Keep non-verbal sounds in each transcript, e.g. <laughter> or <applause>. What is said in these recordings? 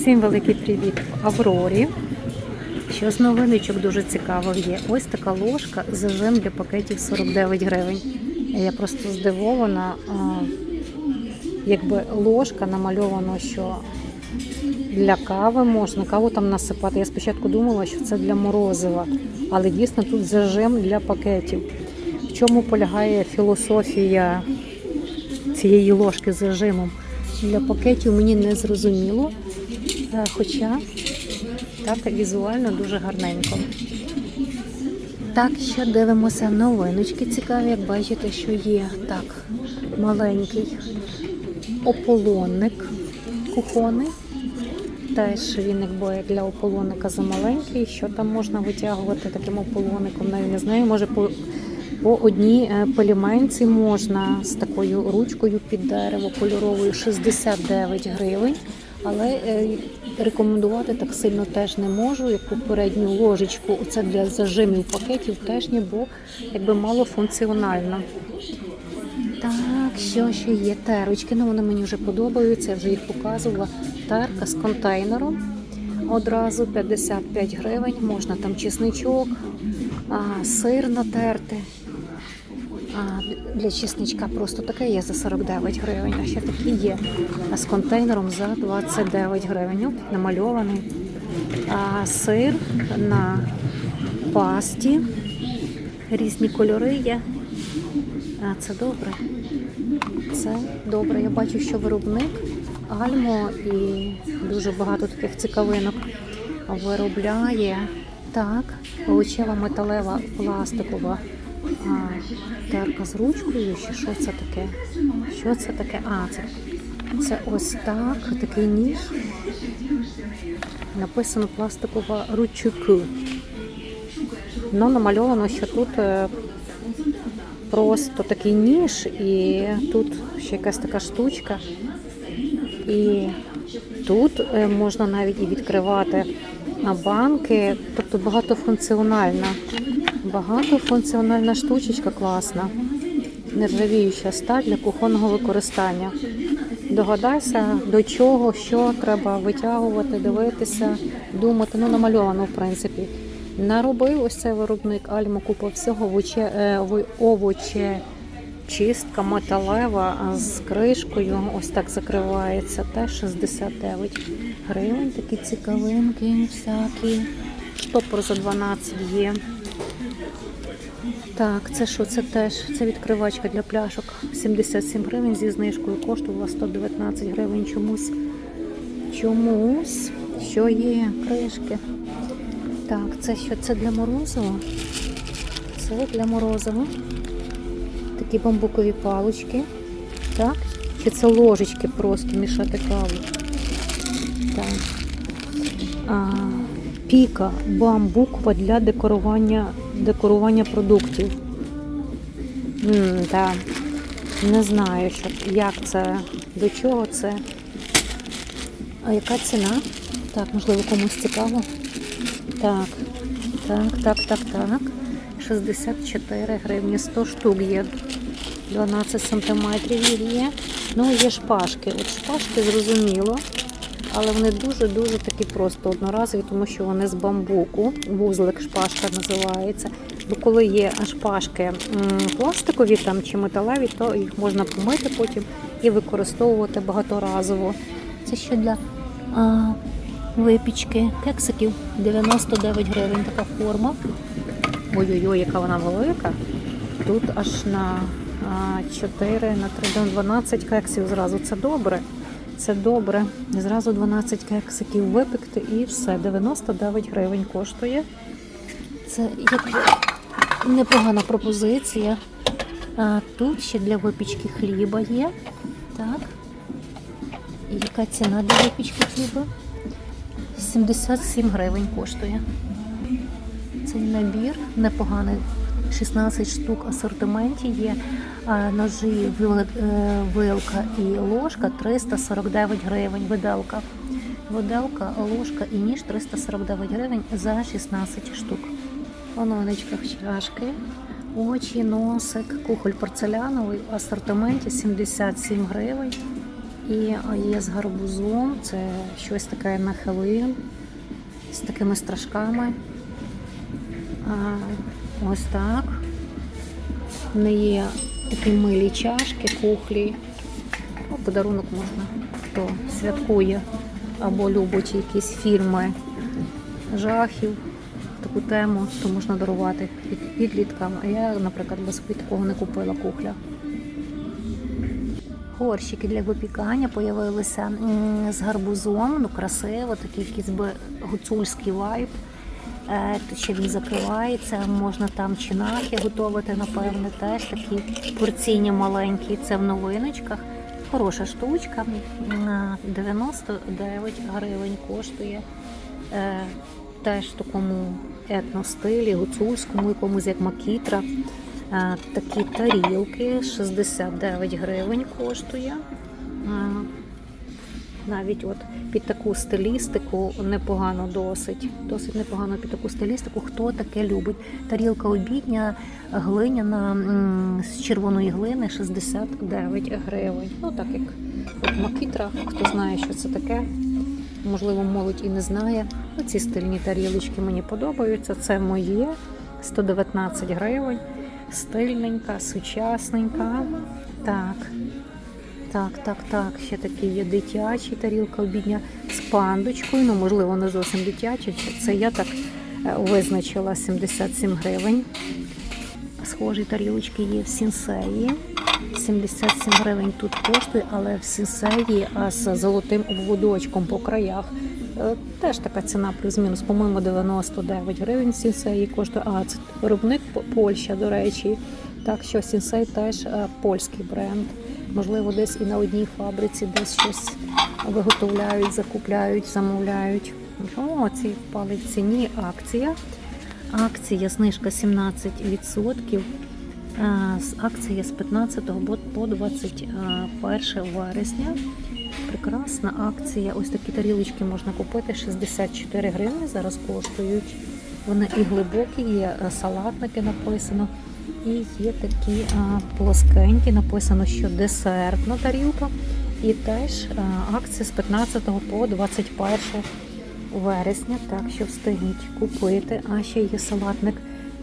Всім великий привіт в Аврорі. Що з новиночок дуже цікаво є. Ось така ложка з зажим для пакетів 49 гривень. Я просто здивована, якби ложка намальовано, що для кави можна каву там насипати. Я спочатку думала, що це для морозива, але дійсно тут зажим для пакетів. В чому полягає філософія цієї ложки з зажимом? Для пакетів мені не зрозуміло, хоча так візуально дуже гарненько. Так, ще дивимося новиночки цікаві, як бачите, що є так маленький ополонник кухонний. Теж він якби для ополонника замаленький. Що там можна витягувати таким ополонником? Навіть не знаю, може по, по одній е, поліменці можна з такою ручкою під дерево кольоровою 69 гривень. Але е, рекомендувати так сильно теж не можу, як попередню ложечку. Це для зажимів пакетів теж ні, бо якби мало функціонально. Так, що ще є? Терочки, ну вони мені вже подобаються, я вже їх показувала. Терка з контейнером. Одразу 55 гривень, можна там чесничок, сир натерти. А, для чесничка просто таке є за 49 гривень, а ще такі є. А з контейнером за 29 гривень. От, намальований. А сир на пасті. Різні кольори є. А це добре. Це добре. Я бачу, що виробник Альмо і дуже багато таких цікавинок виробляє. Так, овочева металева пластикова терка з ручкою. Чи що це таке? Що це таке? А, це, це ось так, такий ніж. Написано пластикова ручку. Ну, намальовано, що тут е, просто такий ніж, і тут ще якась така штучка. І тут е, можна навіть і відкривати а, банки, тобто багатофункціональна. Багатофункціональна штучечка класна. Нержавіюча сталь для кухонного використання. Догадайся, до чого, що треба витягувати, дивитися, думати. Ну, намальовано, в принципі. Наробив ось цей виробник Альма купа всього е, ви- овоче чистка металева з кришкою. Ось так закривається. Теж 69 гривень. Такі цікавинки всякі. Штопор за 12 є. Так, це що? Це теж це відкривачка для пляшок. 77 гривень зі знижкою коштувала 119 гривень чомусь. Чомусь. Що є? Кришки. Так, це що? Це для морозива? Це для морозива. Такі бамбукові палички. Так? Чи це ложечки просто мішати каву? Так. А, піка бамбукова для декорування, декорування продуктів. М, да. Не знаю, що, як це, до чого це. А яка ціна? Так, можливо, комусь цікаво. Так, так, так, так, так. 64 гривні, 100 штук є. 12 сантиметрів є. Ну, є шпажки. От шпажки зрозуміло, але вони дуже-дуже такі просто одноразові, тому що вони з бамбуку. Вузлик шпажка називається. Бо коли є шпажки пластикові там чи металеві, то їх можна помити потім і використовувати багаторазово. Це ще для а, випічки кексиків 99 гривень така форма. Ой-ой-ой, яка вона велика. Тут аж на а, 4, на 3, 12 кексів зразу. Це добре. Це добре. Зразу 12 кексиків випекти і все. 99 гривень коштує. Це як непогана пропозиція. А, тут ще для випічки хліба є. Так. Яка ціна для випічки хліба? 77 гривень коштує. Цей набір непоганий. 16 штук асортименті є. А, Ножі, е, вилка і ложка 349 гривень. Виделка. Виделка, ложка і ніж 349 гривень за 16 штук. Оновничках чашки, очі, носик, кухоль порцеляновий в асортименті 77 гривень. І є з гарбузом, це щось таке на Хеллоуін, з такими страшками. А, ось так. В неї є такі милі чашки, кухлі. Ну, подарунок можна, хто святкує або любить якісь фільми жахів, таку тему, то можна дарувати під- підліткам. А я, наприклад, без такого не купила кухля. Горщики для випікання появилися з гарбузом, ну красиво, такий якийсь би гуцульський вайб. Е, ще він закривається, можна там чинахи готувати, напевне, теж такі порційні маленькі. Це в новиночках. Хороша штучка. На 99 гривень коштує. Е, Теж в такому етностилі, гуцульському, якомусь як макітра. Е, Такі тарілки 69 гривень коштує. Навіть от під таку стилістику непогано досить. Досить непогано під таку стилістику. Хто таке любить? Тарілка обідня, глиняна з червоної глини 69 гривень. Ну так як от макітра, хто знає, що це таке. Можливо, молодь і не знає. Ці стильні тарілочки мені подобаються. Це моє 119 гривень. Стильненька, сучасненька. Так. Так, так, так. Ще такі є дитячі тарілка обідня з пандочкою. Ну, можливо, не зовсім дитячі. Це я так е, визначила 77 гривень. Схожі тарілочки є в сінсеї. 77 гривень тут коштує, але в сінсеї а з золотим обводочком по краях. Е, Теж така ціна плюс-мінус, по-моєму, 99 гривень сінсеї коштує. А, це виробник Польща, до речі. Так що сінсей теж е, польський бренд. Можливо, десь і на одній фабриці десь щось виготовляють, закупляють, замовляють. О, ці впали в ціні акція. Акція знижка 17%. Е, Акція з 15 по- по 21 вересня. Прекрасна акція. Ось такі тарілочки можна купити 64 гривні. Зараз коштують. Вони і глибокі, є е, салатники написано. І є такі а, плоскенькі, написано, що десертна тарілка. І теж а, акція з 15 по 21 вересня, так що встигніть купити. А ще є салатник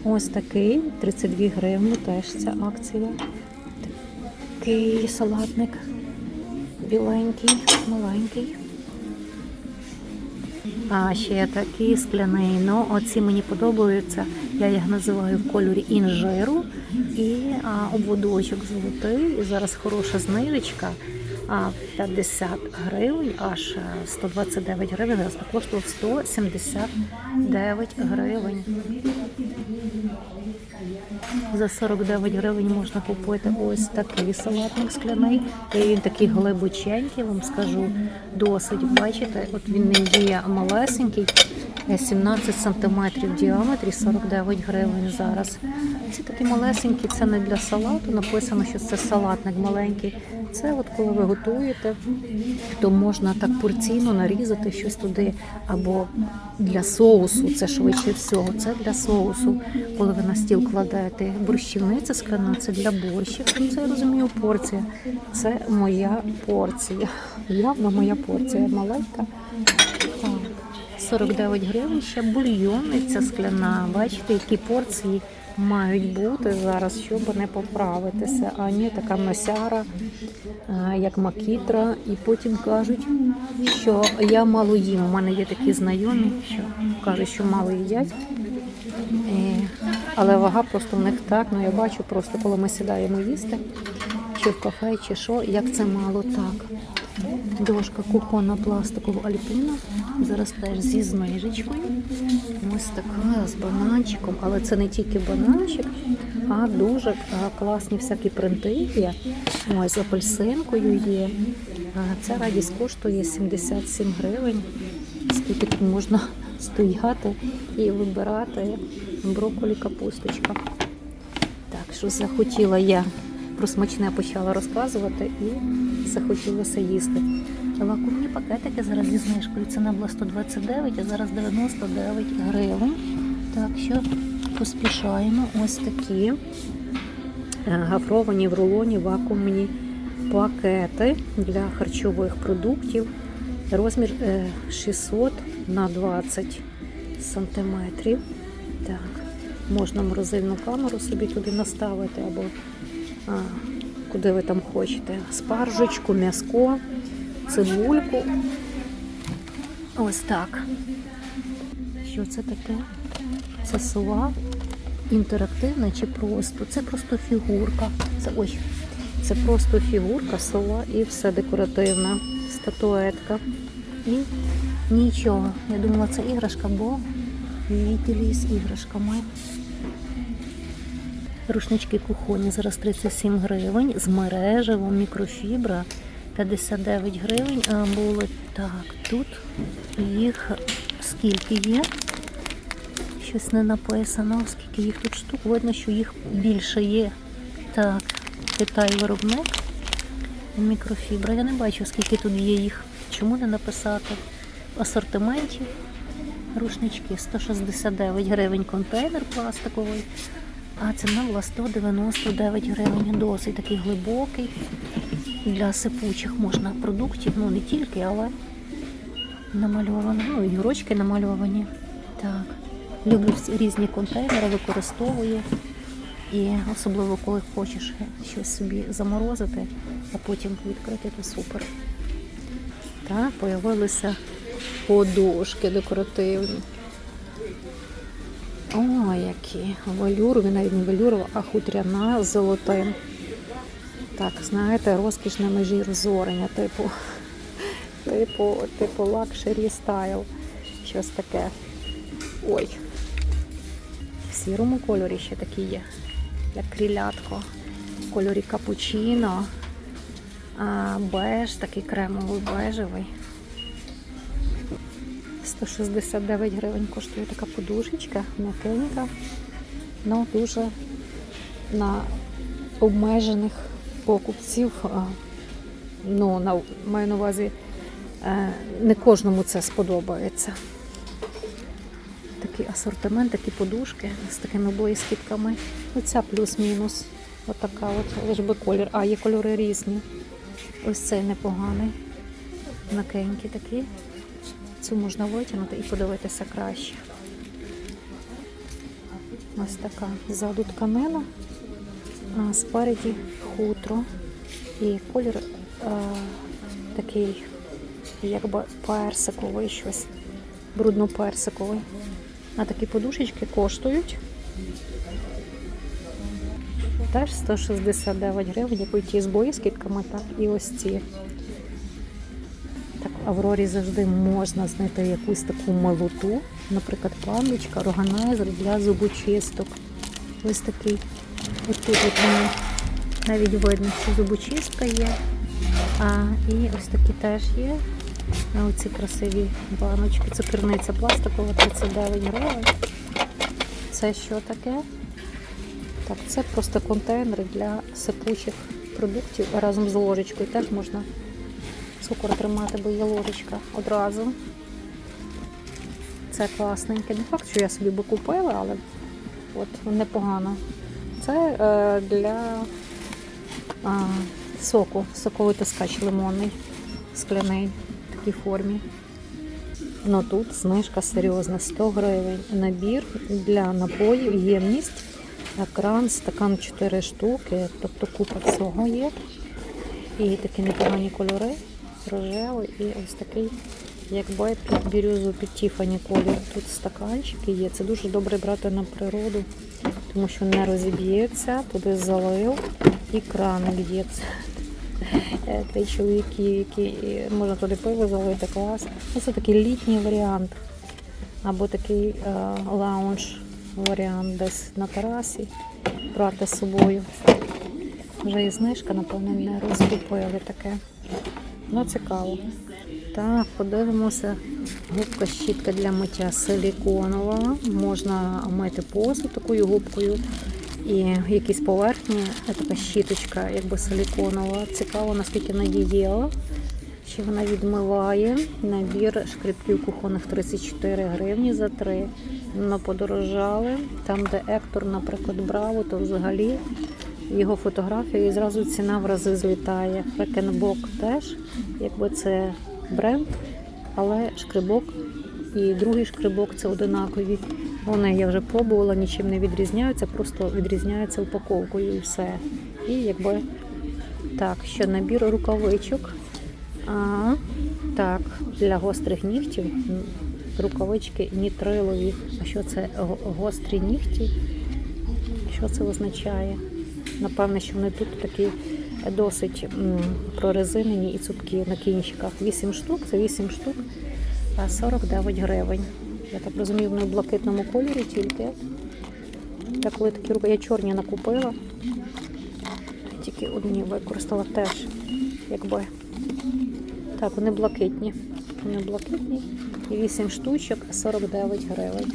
ось такий, 32 гривні, теж ця акція. Такий салатник біленький, маленький. А ще такий скляний. Ну, оці мені подобаються. Я їх називаю в кольорі інжиру. І а, обводочок золотий. І зараз хороша знижечка. А 50 гривень, аж е, 129 гривень. Зараз коштував 179 гривень. За 49 гривень можна купити ось такий салатник скляний. І він такий глибоченький, вам скажу. Досить, бачите, от він не є малесенький, 17 сантиметрів в діаметрі, 49 гривень зараз. Ці такі малесенькі, це не для салату. Написано, що це салатник маленький. Це от коли ви готуєте, то можна так порційно нарізати щось туди, або для соусу, це швидше всього. Це для соусу, коли ви на стіл кладете. Борщівниця скляна, це для борщів. Ну, Це я розумію, порція. Це моя порція. Явно моя порція маленька. Так. 49 гривень ще бульйонниця скляна. Бачите, які порції мають бути зараз, щоб не поправитися. А ні, така носяра, як макітра. І потім кажуть, що я мало їм. У мене є такі знайомі, що кажуть, що мало їдять. Е, Але вага просто в них так. Ну я бачу просто, коли ми сідаємо їсти, чи в кафе, чи що, як це мало так. Дошка кухонна пластикова альпіна. Зараз теж зі знижечкою. Ось така з бананчиком, але це не тільки бананчик, а дуже класні всякі принти є. Ось з апельсинкою є. Ця радість коштує 77 гривень. Скільки тут можна <laughs> стояти і вибирати брокколі капусточка. Так що захотіла я про смачне почала розказувати і захотілося їсти. Вакуумні пакетики зараз зі знижкою. Ціна була 129, а зараз 99 гривень. Так що поспішаємо. Ось такі е, гафровані в рулоні вакуумні пакети для харчових продуктів. Розмір е, 600 на 20 сантиметрів. Так, можна морозильну камеру собі туди наставити або куди ви там хочете. Спаржечку, м'яско, цибульку. Ось так. Що це таке? Це сова інтерактивна чи просто? Це просто фігурка. Це ой, це просто фігурка, сова і все декоративна. Статуетка. І нічого. Я думала, це іграшка, бо вітелі з іграшками. Рушнички кухонні зараз 37 гривень, з мережевом, мікрофібра 59 гривень. А були так, тут їх скільки є? Щось не написано, скільки їх тут штук. Видно, що їх більше є. Так, Китай виробник. Мікрофібра. Я не бачу, скільки тут є їх. Чому не написати? В асортименті рушнички 169 гривень контейнер пластиковий, а ціна була 199 гривень. Досить такий глибокий. Для сипучих можна продуктів, ну не тільки, але намальовано. Ну, і гірочки намальовані. Так. Люблю різні контейнери, використовую. І особливо, коли хочеш щось собі заморозити, а потім відкрити, то супер. Так, появилися подушки декоративні. О, які валюрові, навіть не валюрова, а хутряна з золотим. Так, знаєте, розкіш на межі розорення, типу, типу, типу лакшері стайл. Щось таке. Ой. В сірому кольорі ще такі є, як крілятко. В кольорі капучино. А, беж, такий кремовий бежевий. 169 гривень коштує така подушечка, м'якенька, ну дуже на обмежених покупців. Ну, на, маю на увазі, е, не кожному це сподобається. Такий асортимент, такі подушки з такими блискітками. Оця плюс-мінус. Отака от, лиш би колір. А, є кольори різні. Ось цей непоганий. М'якенький такий. Цю можна витягнути і подивитися краще. Ось така ззаду тканина, а спереді хутро. І колір а, такий, якби персиковий щось, брудно-персиковий. А такі подушечки коштують теж 169 гривень, як ті з боїскітками, так і ось ці. Аврорі завжди можна знайти якусь таку милоту, наприклад, пандочка, органайзер для зубочисток. Ось такий. Ось тут от вони навіть видно, що зубочистка є. А, і ось такі теж є. А оці красиві баночки. Цукерниця пластикова 39 гривень. Це що таке? Так, це просто контейнери для сипучих продуктів разом з ложечкою. Теж можна цукор тримати, бо є ложечка одразу. Це класненьке. Не факт, що я собі би купила, але от непогано. Це е, для а, соку, соковий тискач лимонний, скляний в такій формі. Ну тут знижка серйозна, 100 гривень. Набір для напоїв, ємність, екран, стакан 4 штуки, тобто купа всього є. І такі непогані кольори, рожевий і ось такий, якби під бірюзу, під Тіфані колір. Тут стаканчики є. Це дуже добре брати на природу, тому що не розіб'ється, туди залив і є. Це Для чоловіків, які можна туди пиво залити, клас. Ну, Це такий літній варіант. Або такий е, лаунж варіант десь на терасі брати з собою. Вже і знижка, напевно, не розкупили таке. Ну, цікаво. Так, подивимося. Губка щітка для миття силіконова. Можна мити посуд такою губкою. І якісь поверхні, така щіточка, якби силіконова. Цікаво, наскільки надієва. Чи вона відмиває. Набір шкребків кухонних 34 гривні за 3. Ну, подорожали. Там, де Ектор, наприклад, Браво, то взагалі його фотографію і зразу ціна в рази злітає. Фрекенбок теж, якби це бренд, але шкрибок і другий шкрибок це одинакові. Вони я вже пробувала, нічим не відрізняються, просто відрізняються упаковкою і все. І якби так, ще набір рукавичок. А, так, для гострих нігтів рукавички нітрилові. А що це гострі нігті? Що це означає? Напевне, що вони тут такі досить прорезинені і цупкі на кінчиках. 8 штук, це 8 штук, а 49 гривень. Я так розумію, вони в блакитному кольорі тільки. Так, коли такі руки, я чорні накупила. Тільки одні використала теж, якби. Так, вони блакитні. Вони блакитні. І 8 штучок, 49 гривень.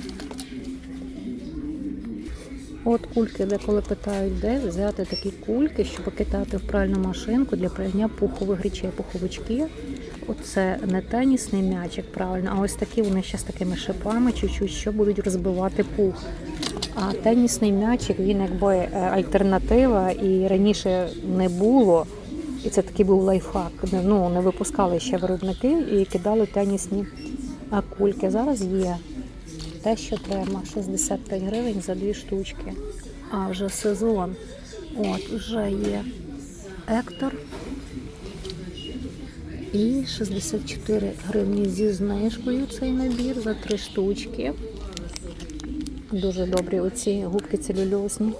От кульки, деколи питають, де взяти такі кульки, щоб кидати в пральну машинку для прання пухових речей, пуховички. Оце не тенісний м'ячик, правильно, а ось такі вони ще з такими шипами, чуть-чуть, що будуть розбивати пух. А тенісний м'ячик, він якби е, альтернатива, і раніше не було. І це такий був лайфхак. Ну, не випускали ще виробники і кидали тенісні кульки. Зараз є те, що треба. 65 гривень за дві штучки. А вже сезон. От, вже є Ектор. І 64 гривні зі знижкою цей набір за три штучки. Дуже добрі оці губки целюльозні.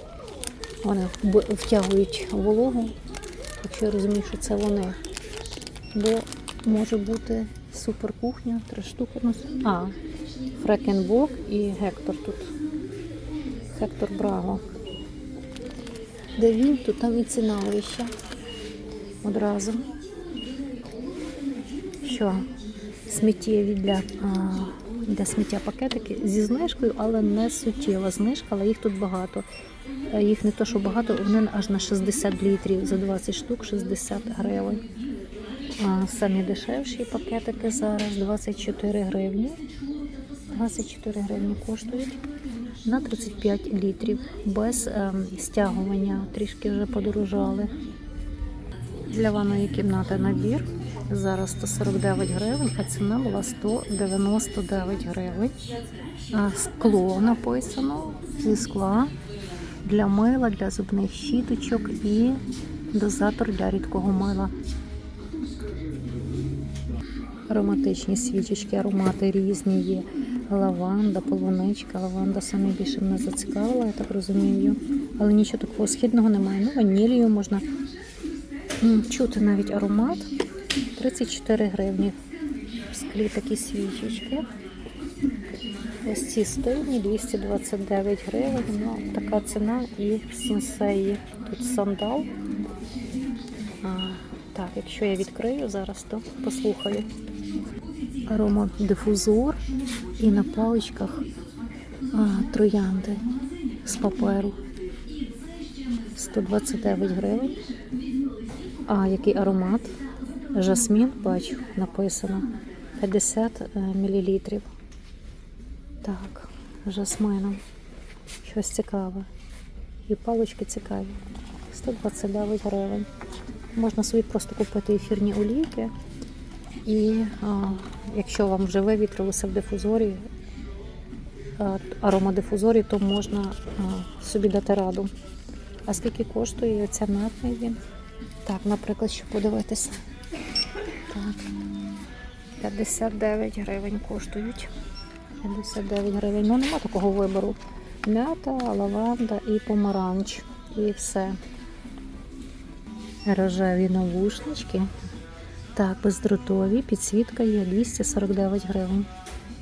Вони втягують вологу, якщо я розумію, що це вони. Бо може бути суперкухня, три штуки. А, Фрекенбок і Гектор тут. Гектор Браво. Де він, то там і ціна. Одразу. Що? Сміттєві для, для сміття пакетики зі знижкою, але не суттєва знижка, але їх тут багато. Е, Їх не то, що багато, вони аж на 60 літрів за 20 штук 60 гривень. А самі дешевші пакетики зараз 24 гривні. 24 гривні коштують на 35 літрів без ем, стягування. Трішки вже подорожали. Для ванної кімнати набір. Зараз 149 гривень, а ціна була 199 гривень. Скло написано зі скла для мила, для зубних щіточок і дозатор для рідкого мила. Ароматичні свічечки, аромати різні є. Лаванда, полуничка, лаванда саме більше мене зацікавила, я так розумію. Але нічого такого східного немає. Ну, ванілію можна чути навіть аромат. 34 гривні. В склі такі свічечки. Ось ці стильні 229 гривень. Ну, така ціна і в сінсеї. Тут сандал. А, так, якщо я відкрию зараз, то послухаю. Аромадифузор і на паличках а, троянди з паперу. 129 гривень. А який аромат? Жасмін, бачу, написано. 50 мл. Так, жасмином. Щось цікаве. І палички цікаві. 129 гривень. Можна собі просто купити ефірні олійки. І а, якщо вам вже вивітрилося в дифузорі, аромадифузорі, то можна а, собі дати раду. А скільки коштує ця мятний він? Так, наприклад, щоб подивитися. Так. 59 гривень коштують. 59 гривень. Ну, нема такого вибору. Мята, лаванда і помаранч. І все. Рожеві навушнички. Так, бездротові. Підсвітка є 249 гривень.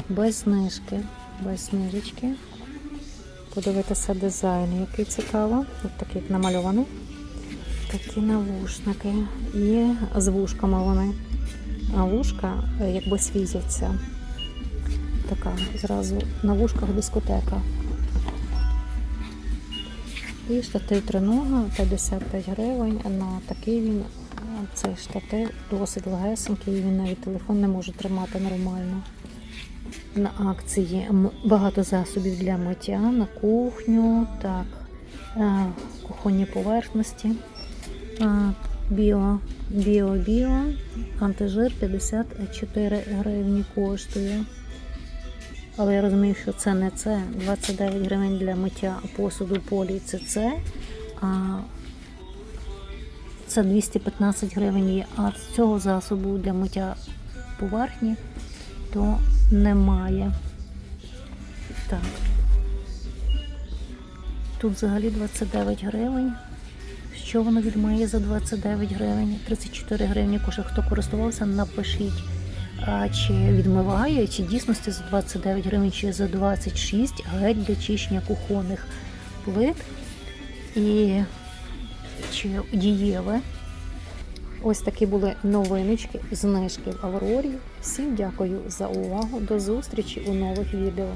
Без знижки. Без знижечки. Подивитися дизайн, який цікаво. Ось такий намальований. Такі навушники. І з вушками вони. А вушка якби світяться. Така зразу на вушках дискотека. І штатив тринога 55 гривень. На такий він цей штатив досить легесенький, він навіть телефон не може тримати нормально. На акції багато засобів для миття на кухню. Так, е, кухонні поверхності. Біо, біо, біо, антижир 54 гривні коштує. Але я розумію, що це не це. 29 гривень для миття посуду полі це це. А це 215 гривень. А з цього засобу для миття поверхні то немає. Так. Тут взагалі 29 гривень. Що воно відмає за 29 гривень? 34 гривні коштує. Хто користувався, напишіть, а, чи відмиває, чи дійсності за 29 гривень, чи за 26 гель для чищення кухонних плит. І дієве. Ось такі були новиночки, знижки в Аврорі. Всім дякую за увагу. До зустрічі у нових відео.